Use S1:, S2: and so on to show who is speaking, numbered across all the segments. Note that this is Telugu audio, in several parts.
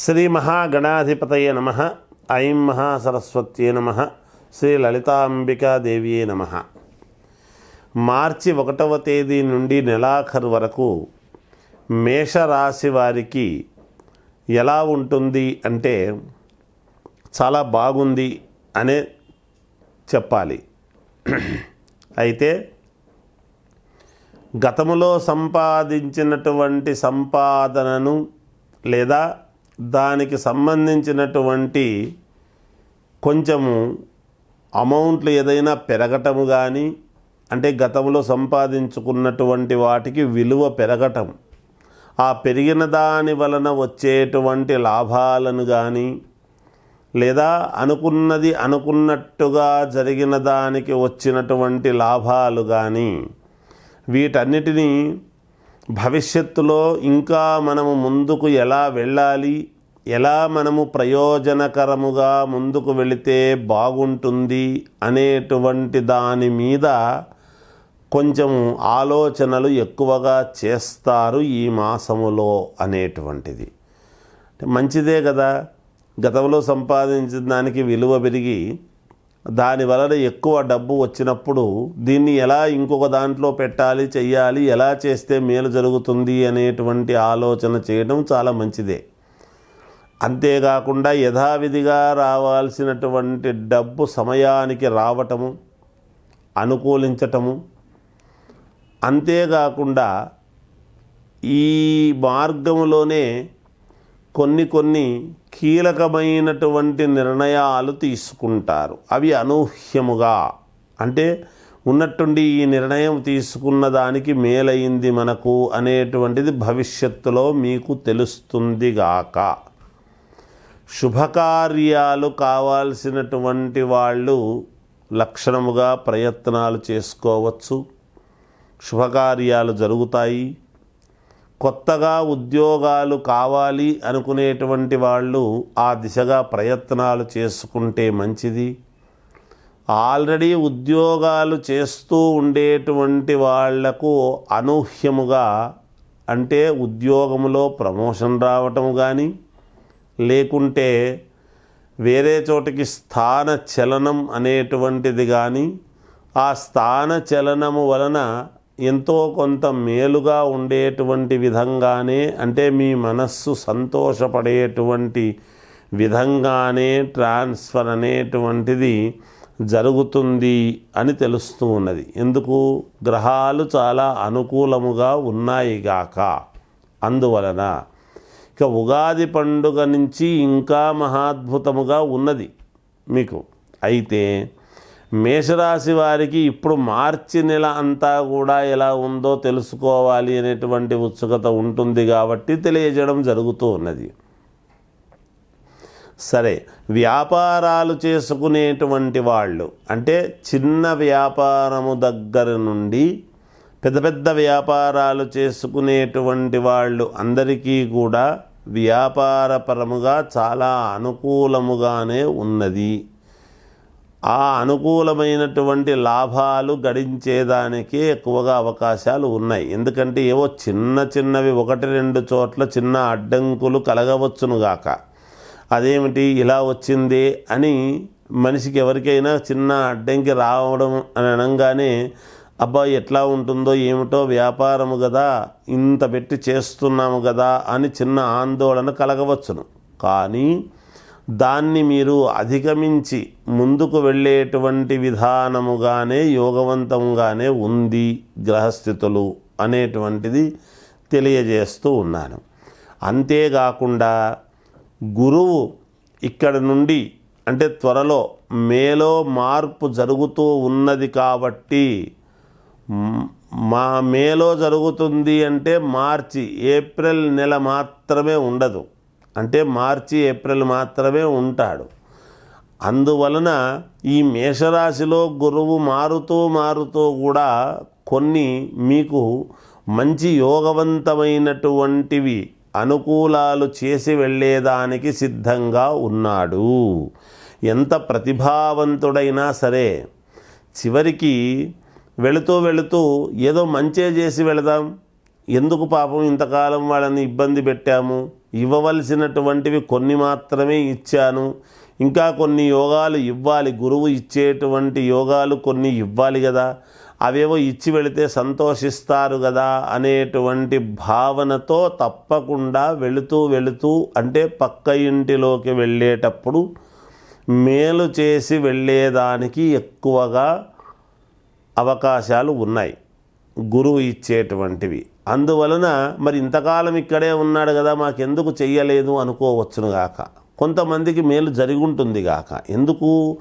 S1: శ్రీ మహాగణాధిపతయ నమ. ఐం మహాసరస్వత్యే నమ. శ్రీ లలితాంబికాదేవియే నమ. మార్చి ఒకటవ తేదీ నుండి నెలాఖరు వరకు మేషరాశి వారికి ఎలా ఉంటుంది అంటే చాలా బాగుంది అనే చెప్పాలి. అయితే గతములో సంపాదించినటువంటి సంపాదనను లేదా దానికి సంబంధించినటువంటి కొంచెము అమౌంట్లు ఏదైనా పెరగటము కానీ అంటే గతంలో సంపాదించుకున్నటువంటి వాటికి విలువ పెరగటం ఆ పెరిగిన దాని వలన వచ్చేటువంటి లాభాలను కానీ లేదా అనుకున్నది అనుకున్నట్టుగా జరిగిన దానికి వచ్చినటువంటి లాభాలు కానీ వీటన్నిటినీ భవిష్యత్తులో ఇంకా మనము ముందుకు ఎలా వెళ్ళాలి? ఎలా మనము ప్రయోజనకరముగా ముందుకు వెళితే బాగుంటుంది అనేటువంటి దాని మీద కొంచెం ఆలోచనలు ఎక్కువగా చేస్తారు ఈ మాసములో అనేటువంటిది. మంచిదే కదా. గతంలో సంపాదించిన దానికి విలువ పెరిగి దాని వలన ఎక్కువ డబ్బు వచ్చినప్పుడు దీన్ని ఎలా ఇంకొక దాంట్లో పెట్టాలి చెయ్యాలి ఎలా చేస్తే మేలు జరుగుతుంది అనేటువంటి ఆలోచన చేయడం చాలా మంచిదే. అంతేకాకుండా యథావిధిగా రావాల్సినటువంటి డబ్బు సమయానికి రావటము అనుకూలించటము. అంతేకాకుండా ఈ మార్గంలోనే కొన్ని కొన్ని కీలకమైనటువంటి నిర్ణయాలు తీసుకుంటారు. అవి అనూహ్యముగా. అంటే ఉన్నట్టుండి ఈ నిర్ణయం తీసుకున్న దానికి మేలైంది మనకు అనేటువంటిది భవిష్యత్తులో మీకు తెలుస్తుందిగాక శుభకార్యాలు కావాల్సినటువంటి వాళ్ళు లక్షణముగా ప్రయత్నాలు చేసుకోవచ్చు. శుభకార్యాలు జరుగుతాయి. కొత్తగా ఉద్యోగాలు కావాలి అనుకునేటువంటి వాళ్ళు ఆ దిశగా ప్రయత్నాలు చేసుకుంటే మంచిది. ఆల్రెడీ ఉద్యోగాలు చేస్తూ ఉండేటువంటి వాళ్ళకు అనూహ్యముగా అంటే ఉద్యోగంలో ప్రమోషన్ రావటం కానీ లేకుంటే వేరే చోటికి స్థాన చలనం అనేటువంటిది కానీ ఆ స్థాన చలనము వలన ఎంతో కొంత మేలుగా ఉండేటువంటి విధంగానే అంటే మీ మనస్సు సంతోషపడేటువంటి విధంగానే ట్రాన్స్ఫర్ అనేటువంటిది జరుగుతుంది అని తెలుస్తూ ఉన్నది. ఎందుకు? గ్రహాలు చాలా అనుకూలముగా ఉన్నాయి గాక. అందువలన ఇక ఉగాది పండుగ నుంచి ఇంకా మహాద్భుతముగా ఉన్నది మీకు. అయితే మేషరాశి వారికి ఇప్పుడు మార్చి నెల అంతా కూడా ఎలా ఉందో తెలుసుకోవాలి అనేటువంటి ఉత్సుకత ఉంటుంది కాబట్టి తెలియజేయడం జరుగుతూ ఉన్నది. సరే వ్యాపారాలు చేసుకునేటువంటి వాళ్ళు అంటే చిన్న వ్యాపారము దగ్గర నుండి పెద్ద పెద్ద వ్యాపారాలు చేసుకునేటువంటి వాళ్ళు అందరికీ కూడా వ్యాపారపరముగా చాలా అనుకూలముగానే ఉన్నది. ఆ అనుకూలమైనటువంటి లాభాలు గడించేదానికే ఎక్కువగా అవకాశాలు ఉన్నాయి. ఎందుకంటే ఏవో చిన్న చిన్నవి ఒకటి రెండు చోట్ల చిన్న అడ్డంకులు కలగవచ్చునుగాక అదేమిటి? ఇలా వచ్చింది అని మనిషికి ఎవరికైనా చిన్న అడ్డంకి రావడం అని అనగానే అబ్బా ఎట్లా ఉంటుందో ఏమిటో వ్యాపారము కదా ఇంత పెట్టి చేస్తున్నాము కదా అని చిన్న ఆందోళన కలగవచ్చును. కానీ దాన్ని మీరు అధిగమించి ముందుకు వెళ్ళేటువంటి విధానముగానే యోగవంతంగానే ఉంది గ్రహస్థితులు అనేటువంటిది తెలియజేస్తూ ఉన్నాను. అంతేకాకుండా గురువు ఇక్కడ నుండి అంటే త్వరలో మేలో మార్పు జరుగుతూ ఉన్నది కాబట్టి మా మేలో జరుగుతుంది అంటే మార్చి ఏప్రిల్ నెల మాత్రమే ఉండదు. అంటే మార్చి ఏప్రిల్ మాత్రమే ఉంటాడు. అందువలన ఈ మేషరాశిలో గురువు మారుతూ మారుతూ కూడా కొన్ని మీకు మంచి యోగవంతమైనటువంటివి అనుకూలాలు చేసి వెళ్ళేదానికి సిద్ధంగా ఉన్నాడు. ఎంత ప్రతిభావంతుడైనా సరే చివరికి వెళుతూ వెళుతూ ఏదో మంచే చేసి వెళదాం. ఎందుకు పాపం ఇంతకాలం వాళ్ళని ఇబ్బంది పెట్టాము? ఇవ్వవలసినటువంటివి కొన్ని మాత్రమే ఇచ్చాను. ఇంకా కొన్ని యోగాలు ఇవ్వాలి. గురువు ఇచ్చేటువంటి యోగాలు కొన్ని ఇవ్వాలి కదా అవేవో ఇచ్చి వెళితే సంతోషిస్తారు కదా అనేటువంటి భావనతో తప్పకుండా వెళుతూ వెళుతూ అంటే పక్క ఇంటిలోకి వెళ్ళేటప్పుడు మేలు చేసి వెళ్ళేదానికి ఎక్కువగా అవకాశాలు ఉన్నాయి. గురువు ఇచ్చేటువంటివి. అందువలన మరి ఇంతకాలం ఇక్కడే ఉన్నాడు కదా మాకెందుకు చెయ్యలేదు అనుకోవచ్చును గాక. కొంతమందికి మేలు జరిగి ఉంటుంది గాక. ఎందుకు?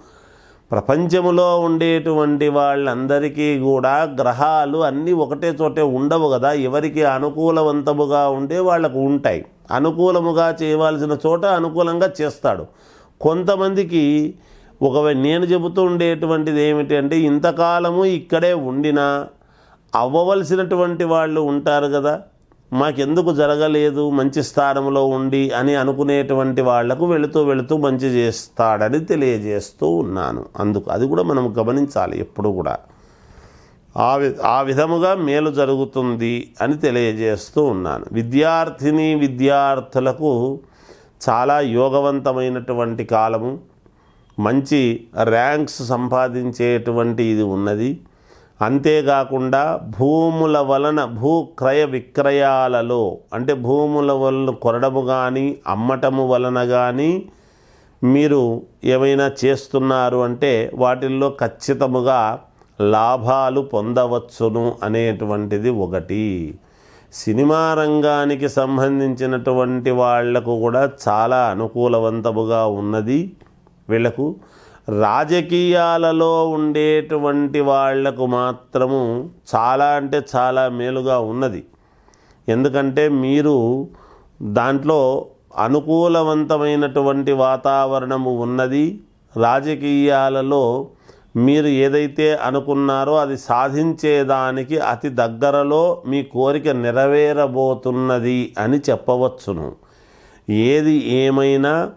S1: ప్రపంచంలో ఉండేటువంటి వాళ్ళందరికీ కూడా గ్రహాలు అన్నీ ఒకటే చోటే ఉండవు కదా. ఎవరికి అనుకూలవంతముగా ఉండే వాళ్ళకు ఉంటాయి. అనుకూలముగా చేయవలసిన చోట అనుకూలంగా చేస్తాడు. కొంతమందికి ఒకవేళ నేను చెబుతూ ఉండేటువంటిది ఏమిటి అంటే ఇంతకాలము ఇక్కడే ఉండినా అవ్వవలసినటువంటి వాళ్ళు ఉంటారు కదా. మాకెందుకు జరగలేదు మంచి స్థానంలో ఉండి అని అనుకునేటువంటి వాళ్ళకు వెళుతూ వెళుతూ మంచి చేస్తాడని తెలియజేస్తూ ఉన్నాను. అందుకు అది కూడా మనం గమనించాలి ఎప్పుడు కూడా. ఆ వి ఆ విధముగా మేలు జరుగుతుంది అని తెలియజేస్తూ ఉన్నాను. విద్యార్థిని విద్యార్థులకు చాలా యోగవంతమైనటువంటి కాలము మంచి ర్యాంక్స్ సంపాదించేటువంటి ఇది ఉన్నది. అంతేకాకుండా భూముల వలన భూ క్రయ విక్రయాలలో అంటే భూముల వలన కొనడము కానీ అమ్మటము వలన కానీ మీరు ఏమైనా చేస్తున్నారు అంటే వాటిల్లో ఖచ్చితముగా లాభాలు పొందవచ్చును అనేటువంటిది ఒకటి. సినిమా రంగానికి సంబంధించినటువంటి వాళ్ళకు కూడా చాలా అనుకూలవంతముగా ఉన్నది వీళ్ళకు రాజకీయాలలో ఉండేటువంటి వాళ్ళకు మాత్రము చాలా అంటే చాలా మేలుగా ఉన్నది. ఎందుకంటే మీరు దాంట్లో అనుకూలవంతమైనటువంటి వాతావరణము ఉన్నది. రాజకీయాలలో మీరు ఏదైతే అనుకున్నారో అది సాధించేదానికి అతి దగ్గరలో మీ కోరిక నెరవేరబోతున్నది అని చెప్పవచ్చును. ఏది ఏమైనా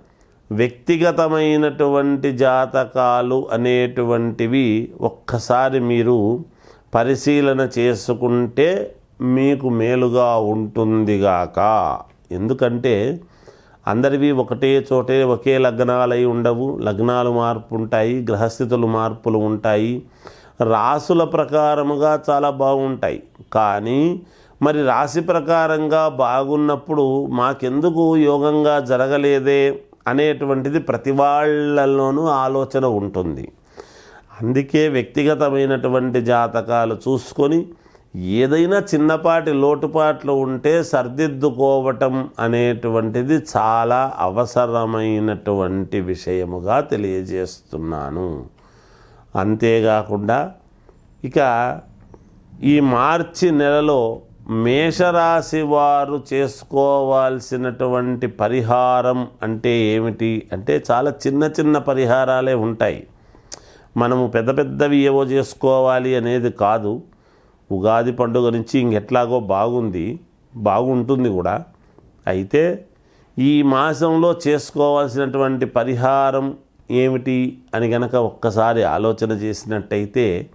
S1: వ్యక్తిగతమైనటువంటి జాతకాలు అనేటువంటివి ఒక్కసారి మీరు పరిశీలన చేసుకుంటే మీకు మేలుగా ఉంటుందిగాక ఎందుకంటే అందరివి ఒకటే చోటే ఒకే లగ్నాలై ఉండవు. లగ్నాలు మార్పు ఉంటాయి గ్రహస్థితులు మార్పులు ఉంటాయి. రాసుల ప్రకారముగా చాలా బాగుంటాయి. కానీ మరి రాశి ప్రకారంగా బాగున్నప్పుడు మాకెందుకు యోగంగా జరగలేదే? అనేటువంటిది ప్రతి వాళ్ళలోనూ ఆలోచన ఉంటుంది. అందుకే వ్యక్తిగతమైనటువంటి జాతకాలు చూసుకొని ఏదైనా చిన్నపాటి లోటుపాట్లు ఉంటే సర్దిద్దుకోవటం అనేటువంటిది చాలా అవసరమైనటువంటి విషయముగా తెలియజేస్తున్నాను. అంతేకాకుండా ఇక ఈ మార్చి నెలలో మేషరాశి వారు చేసుకోవాల్సినటువంటి పరిహారం అంటే ఏమిటి? అంటే చాలా చిన్న చిన్న పరిహారాలే ఉంటాయి. మనము పెద్ద పెద్దవి ఏవో చేసుకోవాలి అనేది కాదు. ఉగాది పండుగ నుంచి ఇంకెట్లాగో బాగుంది. బాగుంటుంది కూడా. అయితే ఈ మాసంలో చేసుకోవాల్సినటువంటి పరిహారం ఏమిటి అని గనక ఒక్కసారి ఆలోచన చేసినట్టయితే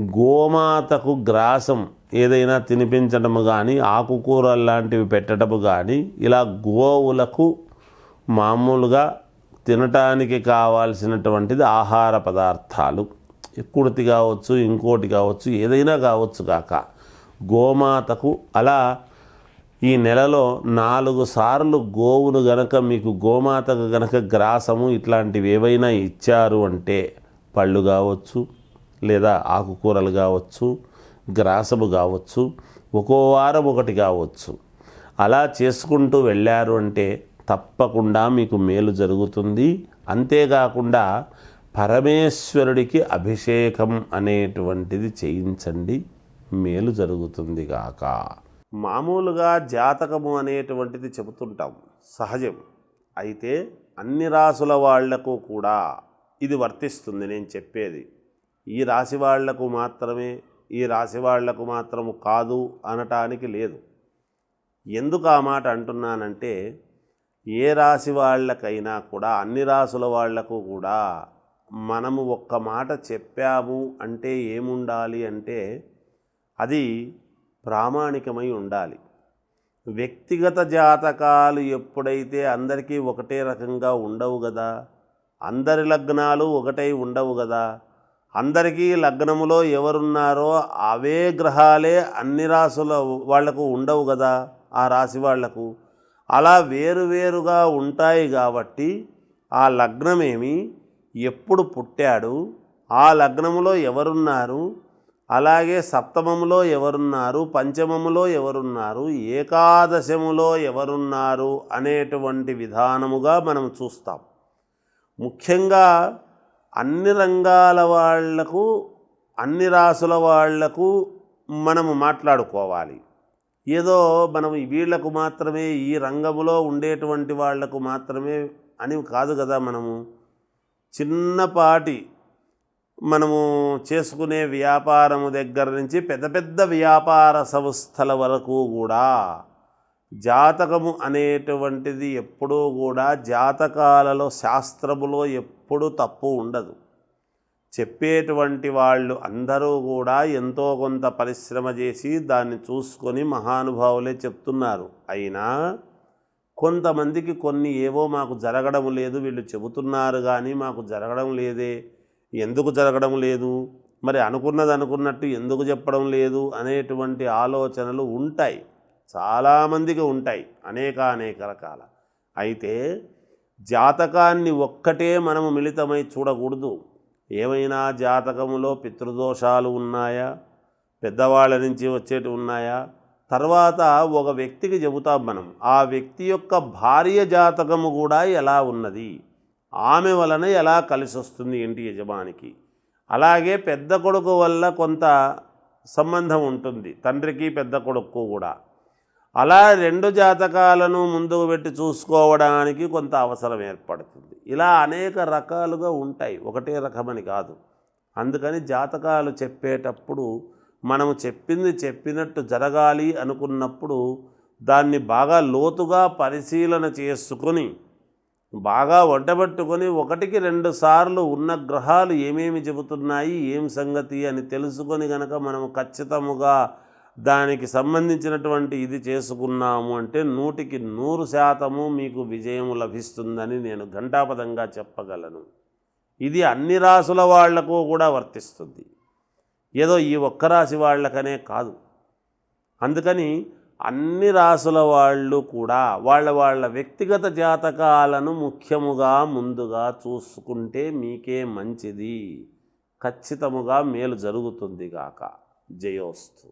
S1: గోమాతకు గ్రాసం ఏదైనా తినిపించడము కానీ ఆకుకూరలు లాంటివి పెట్టడము కానీ ఇలా గోవులకు మామూలుగా తినటానికి కావాల్సినటువంటిది ఆహార పదార్థాలు. కుడితి కావచ్చు ఇంకోటి కావచ్చు ఏదైనా కావచ్చు కాక గోమాతకు అలా ఈ నెలలో నాలుగు సార్లు గోవును గనక మీకు గోమాతకు గనక గ్రాసము ఇట్లాంటివి ఏవైనా ఇచ్చారు అంటే పళ్ళు కావచ్చు లేదా ఆకుకూరలు కావచ్చు గ్రాసము కావచ్చు ఒక్కో వారం ఒకటి కావచ్చు. అలా చేసుకుంటూ వెళ్ళారు అంటే తప్పకుండా మీకు మేలు జరుగుతుంది. అంతేకాకుండా పరమేశ్వరుడికి అభిషేకం అనేటువంటిది చేయించండి. మేలు జరుగుతుంది గాక. మామూలుగా జాతకము అనేటువంటిది చెబుతుంటాం. సహజం. అయితే అన్ని రాసుల వాళ్ళకు కూడా ఇది వర్తిస్తుంది నేను చెప్పేది. ఈ రాశి వాళ్ళకు మాత్రమే ఈ రాశి వాళ్ళకు మాత్రము కాదు అనటానికి లేదు. ఎందుకు ఆ మాట అంటున్నానంటే ఏ రాశి వాళ్ళకైనా కూడా అన్ని రాసుల వాళ్ళకు కూడా మనము ఒక్క మాట చెప్పాము అంటే ఏముండాలి అంటే అది ప్రామాణికమై ఉండాలి. వ్యక్తిగత జాతకాలు ఎప్పుడైతే అందరికీ ఒకటే రకంగా ఉండవు కదా అందరి లగ్నాలు ఒకటై ఉండవు కదా అందరికీ లగ్నములో ఎవరున్నారో అవే గ్రహాలే అన్ని రాసుల వాళ్ళకు ఉండవు కదా ఆ రాశి వాళ్ళకు. అలా వేరువేరుగా ఉంటాయి కాబట్టి ఆ లగ్నమేమి ఎప్పుడు పుట్టాడు ఆ లగ్నములో ఎవరున్నారు అలాగే సప్తమములో ఎవరున్నారు పంచమములో ఎవరున్నారు ఏకాదశములో ఎవరున్నారు అనేటువంటి విధానముగా మనం చూస్తాం. ముఖ్యంగా అన్ని రంగాల వాళ్ళకు అన్ని రాసుల వాళ్ళకు మనము మాట్లాడుకోవాలి. ఏదో మనం వీళ్ళకు మాత్రమే ఈ రంగములో ఉండేటువంటి వాళ్ళకు మాత్రమే అని కాదు కదా మనము. చిన్నపాటి మనము చేసుకునే వ్యాపారము దగ్గర నుంచి పెద్ద పెద్ద వ్యాపార సంస్థల వరకు కూడా జాతకము అనేటువంటిది ఎప్పుడూ కూడా జాతకాలలో శాస్త్రములో ఎప్పుడు తప్పు ఉండదు. చెప్పేటువంటి వాళ్ళు అందరూ కూడా ఎంతో కొంత పరిశ్రమ చేసి దాన్ని చూసుకొని మహానుభావులే చెప్తున్నారు. అయినా కొంతమందికి కొన్ని ఏవో మాకు జరగడం లేదు వీళ్ళు చెబుతున్నారు కానీ మాకు జరగడం లేదే. ఎందుకు జరగడం లేదు? మరి అనుకున్నది అనుకున్నట్టు ఎందుకు చెప్పడం లేదు అనేటువంటి ఆలోచనలు ఉంటాయి. చాలామందికి ఉంటాయి అనేక అనేక రకాల. అయితే జాతకాన్ని ఒక్కటే మనము మిళితమై చూడకూడదు. ఏమైనా జాతకములో పితృదోషాలు ఉన్నాయా? పెద్దవాళ్ళ నుంచి వచ్చేటి ఉన్నాయా? తర్వాత ఒక వ్యక్తికి చెబుతాం మనం ఆ వ్యక్తి యొక్క భార్య జాతకము కూడా ఎలా ఉన్నది? ఆమె వలన ఎలా కలిసి వస్తుంది ఇంటి యజమానికి? అలాగే పెద్ద కొడుకు వల్ల కొంత సంబంధం ఉంటుంది తండ్రికి పెద్ద కొడుకు కూడా. అలా రెండు జాతకాలను ముందుకు పెట్టి చూసుకోవడానికి కొంత అవసరం ఏర్పడుతుంది. ఇలా అనేక రకాలుగా ఉంటాయి. ఒకటే రకమని కాదు. అందుకని జాతకాలు చెప్పేటప్పుడు మనము చెప్పింది చెప్పినట్టు జరగాలి అనుకున్నప్పుడు దాన్ని బాగా లోతుగా పరిశీలన చేసుకొని బాగా వంటబట్టుకొని ఒకటికి రెండు సార్లు ఉన్న గ్రహాలు ఏమేమి చెబుతున్నాయి ఏం సంగతి అని తెలుసుకొని గనక మనము ఖచ్చితముగా దానికి సంబంధించినటువంటి ఇది చేసుకున్నాము అంటే నూటికి నూరు శాతము మీకు విజయం లభిస్తుందని నేను ఘంటాపదంగా చెప్పగలను. ఇది అన్ని రాసుల వాళ్ళకు కూడా వర్తిస్తుంది. ఏదో ఈ ఒక్క రాశి వాళ్ళకనే కాదు. అందుకని అన్ని రాసుల వాళ్ళు కూడా వాళ్ళ వాళ్ళ వ్యక్తిగత జాతకాలను ముఖ్యముగా ముందుగా చూసుకుంటే మీకే మంచిది. ఖచ్చితముగా మేలు జరుగుతుంది గాక. జయోస్తు.